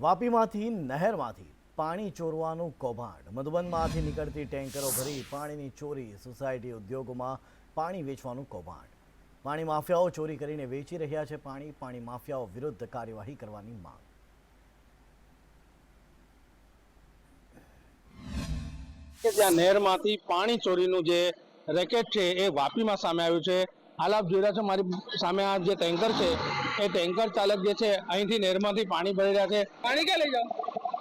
વાપીમાંથી, નહેરમાંથી પાણી ચોરવાનું કૌભાંડ. મધુબનમાંથી નીકળતી ટેન્કરો ભરી પાણીની ચોરી. સોસાયટી ઉદ્યોગોમાં પાણી વેચવાનું કૌભાંડ. પાણી માફિયાઓ ચોરી કરીને વેચી રહ્યા છે પાણી. પાણી માફિયાઓ વિરુદ્ધ કાર્યવાહી કરવાની માંગ. કે જ્યાં નહેરમાંથી પાણી ચોરીનું જે રેકેટ છે એ વાપીમાં સામે આવ્યું છે. હાલ આપ જોઈ રહ્યા છો મારી સામે આ જે ટેન્કર છે એ ટેન્કર ચાલક જે છે અહીંથી નેરમાંથી પાણી ભરી રહ્યા છે. પાણી ક્યાં લઈ જાઓ?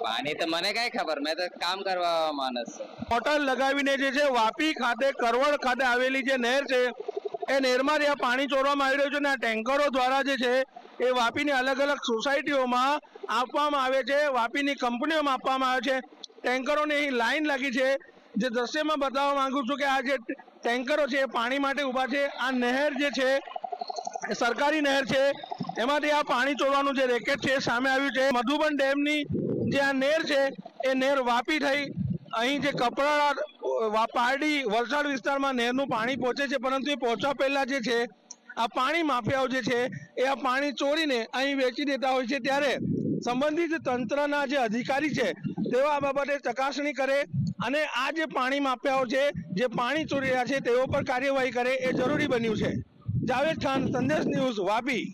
પાણી તો મને કઈ ખબર મેં તો કામ કરવા માણસ. મોટર લગાવીને જે છે વાપી ખાતે કરવડ ખાતે આવેલી જે નહેર છે એ નહેરમાંથી આ પાણી ચોરવામાં આવી રહ્યું છે અને આ ટેન્કરો દ્વારા જે છે એ વાપીની અલગ અલગ સોસાયટીઓમાં આપવામાં આવે છે વાપીની કંપનીઓમાં આપવામાં આવે છે. ટેન્કરોની અહીં લાઈન લાગી છે જે દ્રશ્યમાં બતાવવા માંગુ છું કે આ જે ટેન્કરો છે, એ પાણી માટે ઊભા છે. આ નહેર જે છે સરકારી નહેર છે. એમાંથી આ પાણી ચોરવાનું જે રેકેટ છે સામે આવ્યું છે. મધુબન ડેમની જે આ નહેર છે, એ નહેર વાપી થઈ. અહીં જે કપડા વા- પારડી વલસાડ વિસ્તારમાં નહેરનું પાણી પહોંચે છે, પરંતુ એ પહોંચવા પહેલાં જે છે, આ પાણી માફિયાઓ જે છે, એ આ પાણી ચોરીને અહીં વેચી દેતા હોય છે. ત્યારે સંબંધિત તંત્રના જે અધિકારી છે, તેઓ આ બાબતે ચકાસણી કરે અને આ જે પાણી માફિયાઓ છે, જે પાણી ચોરી રહ્યા છે, તેઓ પર કાર્યવાહી કરે એ જરૂરી બન્યું છે. જાવેદ ખાન, સંદેશ ન્યૂઝ, વાપી.